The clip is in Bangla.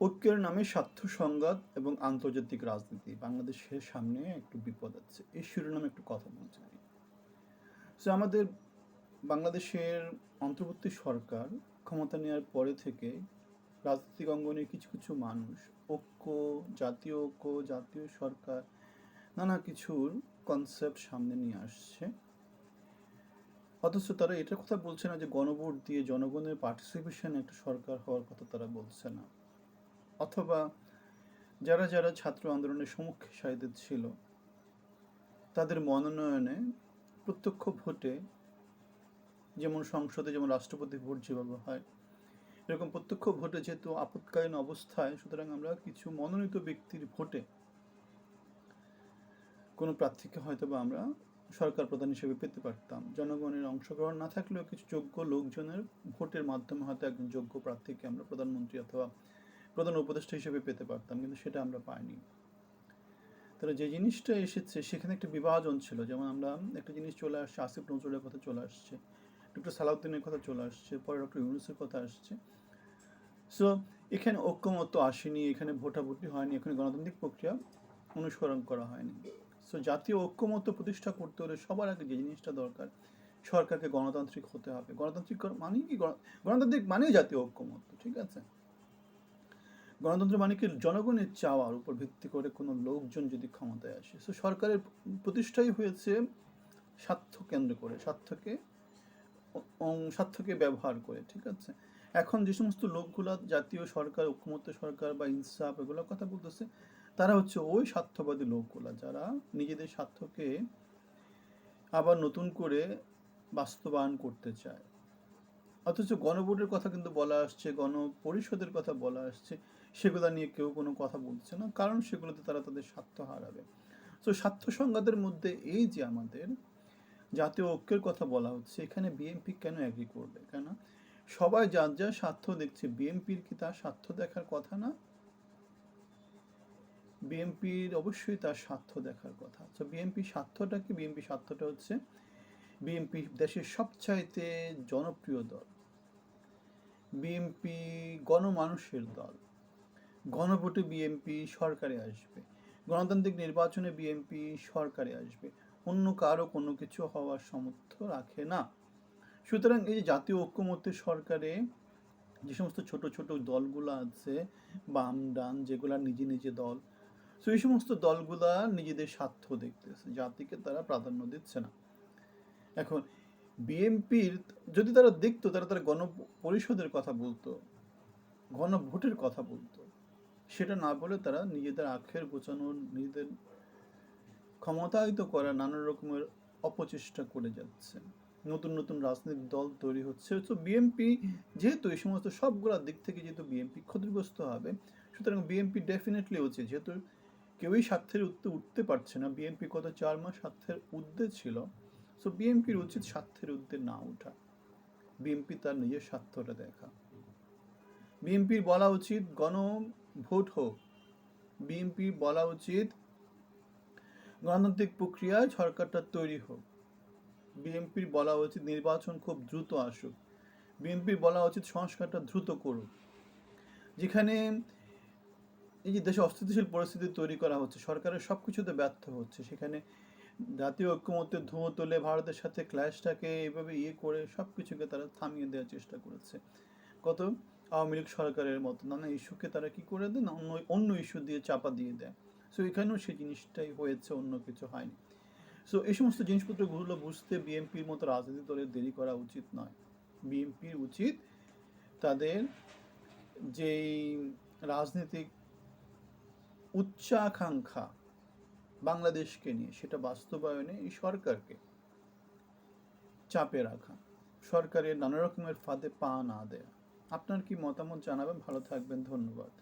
ঐক্যের নামে স্বার্থ সংঘাত এবং আন্তর্জাতিক রাজনীতি। বাংলাদেশের সামনে একটু বিপদ আছে। এই শিরোনামে একটু কথা বলতে চাই। সো আমাদের বাংলাদেশের অন্তর্বর্তী সরকার ক্ষমতা নেওয়ার পরে থেকে রাজনৈতিক অঙ্গনে কিছু কিছু মানুষ, ঐক্য, জাতীয় ঐক্য, জাতীয় সরকার, নানা কিছুর কনসেপ্ট সামনে নিয়ে আসছে। অথচ তারা এটার কথা বলছে না যে গণভোট দিয়ে জনগণের পার্টিসিপেশন একটা সরকার হওয়ার কথা তারা বলছে না। অথবা যারা যারা ছাত্র আন্দোলনের সম্মুখে সাহিত্য ছিল, তাদের মনোনয়নে প্রত্যক্ষ ভোটে যেমন সংসদে যেমন রাষ্ট্রপতি ভোট যেভাবে হয়, এরকম প্রত্যক্ষ ভোটে যেহেতু আপৎকালীন অবস্থায়, সুতরাং আমরা কিছু মনোনীত ব্যক্তির ভোটে কোনো প্রার্থীকে হয়তো বা আমরা সরকার প্রধান হিসেবে পেতে পারতাম। জনগণের অংশগ্রহণ না থাকলেও কিছু যোগ্য লোকজনের ভোটের মাধ্যমে হয়তো একজন যোগ্য প্রার্থীকে আমরা প্রধানমন্ত্রী অথবা প্রধান উপদেষ্টা হিসেবে পেতে পারতাম, কিন্তু সেটা আমরা পাইনি। তাহলে যে জিনিসটা এসেছে, সেখানে একটা বিভাজন ছিল। যেমন আমরা একটা জিনিস চলে আসছে, আসিফ নজরুলের কথা চলে আসছে, ডক্টর সালাউদ্দিনের কথা চলে আসছে, পরে ডক্টর ইউনুসের কথা আসছে। সো এখানে ঐক্যমত্য আসেনি, এখানে ভোটাভুটি হয়নি, এখানে গণতান্ত্রিক প্রক্রিয়া অনুসরণ করা হয়নি। সো জাতীয় ঐক্যমত্য প্রতিষ্ঠা করতে হলে সবার আগে যে জিনিসটা দরকার, সরকারকে গণতান্ত্রিক হতে হবে। গণতান্ত্রিক মানেই কি? গণ- গণতান্ত্রিক মানেই জাতীয় ঐক্যমত্য, ঠিক আছে? গণতন্ত্র মানে কি? জনগণের চাওয়ার উপর ভিত্তি করে কোনো লোকজন যদি ক্ষমতায় আসে সো সরকারের প্রতিষ্ঠাই হয়েছে স্বার্থ কেন্দ্র করে, স্বার্থকে স্বার্থকে ব্যবহার করে, ঠিক আছে? এখন যে সমস্ত লোকগুলা জাতীয় সরকার, ঐক্যমত্য সরকার বা ইনসাফ এগুলোর কথা বলতেছে, তারা হচ্ছে ওই স্বার্থবাদী লোকগুলা যারা নিজেদের স্বার্থকে আবার নতুন করে বাস্তবায়ন করতে চায়। অথচ গণভোটের কথা কিন্তু বলা আসছে, গণপরিষদের কথা বলা আসছে। সেগুলো নিয়ে কেউ কোনো কথা বলছে না, কারণ সেগুলোতে তারা তাদের স্বার্থ হারাবে। তো স্বার্থ সংঘাতের মধ্যে এই যে আমাদের জাতীয় ঐক্যের কথা বলা হচ্ছে, এখানে বিএনপি কেন অ্যাগ্রি করবে? কেন? সবাই যার যার স্বার্থ দেখছে বিএনপির কি তার স্বার্থ দেখার কথা না? বিএনপির অবশ্যই তার স্বার্থ দেখার কথা। তো বিএনপির স্বার্থটা কি? বিএনপি স্বার্থটা হচ্ছে বিএনপি দেশের সবচাইতে জনপ্রিয় দল। বিএনপি গণমানুষের দল। গণভোটে বিএনপি সরকারে আসবে। গণতান্ত্রিক নির্বাচনে বিএনপি সরকারে আসবে। অন্য কারও কোনো কিছু হওয়ার সামর্থ্য রাখে না। সুতরাং এই যে জাতীয় ঐক্যমত্যের সরকারে যে সমস্ত ছোট ছোট দলগুলো আছে, বাম, ডান, যেগুলো নিজে নিজে দল তো এই সমস্ত দলগুলা নিজেদের স্বার্থ দেখতেছে। জাতিকে তারা প্রাধান্য দিচ্ছে না। এখন বিএনপির যদি তারা দেখতো, তারা তারা গণ পরিষদের কথা বলতো, গণভোটের কথা বলতো, সেটা না বলে তারা নিজেদের আখের গোছানোর নিজেদের ক্ষমতায়িত করা নানা রকমের অপচেষ্টা করে যাচ্ছে নতুন নতুন রাজনৈতিক দল তৈরি হচ্ছে। তো বিএনপি যেহেতু এই সমস্ত সবগুলো দিক থেকে যেহেতু বিএনপি ক্ষতিগ্রস্ত হবে, সুতরাং বিএনপি ডেফিনেটলি হচ্ছে। যেহেতু কেউই স্বার্থের উঠতে উঠতে পারছে না, বিএনপি গত চার মাস স্বার্থের ঊর্ধ্বে ছিল। সো বিএনপির উচিত স্বার্থের ঊর্ধ্বে না ওঠা। বিএনপি তার নিজের স্বার্থটা দেখা। বিএনপির বলা উচিত গণ ভোট হোক। বিএনপির বলা উচিত গণতান্ত্রিক প্রক্রিয়ায় সরকারটা তৈরি হোক। বিএনপির বলা উচিত নির্বাচন খুব দ্রুত আসুক। বিএনপির বলা উচিত সংস্কারটা দ্রুত করুক। যেখানে এই যে দেশে অস্থিতিশীল পরিস্থিতি তৈরি করা হচ্ছে, সরকারের সব কিছুতে ব্যর্থ হচ্ছে, সেখানে জাতীয় ঐক্যমত্যের ধুঁয়ো তুলে ভারতের সাথে ক্ল্যাশটাকে এইভাবে ইয়ে করে সব কিছুকে তারা থামিয়ে দেওয়ার চেষ্টা করেছে। কত? আওয়ামী লীগ সরকারের মতো। নানা ইস্যুকে তারা কি করে দেয়? না, অন্য অন্য ইস্যু দিয়ে চাপা দিয়ে দেয়। সো এখানেও সেই জিনিসটাই হয়েছে, অন্য কিছু হয়নি। সো এই সমস্ত জিনিসপত্রগুলো বুঝতে বিএনপির মতো রাজনীতি দলের দেরি করা উচিত নয়। বিএনপির উচিত তাদের যেই রাজনৈতিক উচ্চাকাঙ্ক্ষা বাংলাদেশকে নিয়ে, সেটা বাস্তবায়নে এই সরকারকে চাপে রাখা, সরকারের নানা রকমের ফাঁদে পা না দেয়া। আপনার কি মতামত জানাবেন? ভালো থাকবেন, ধন্যবাদ।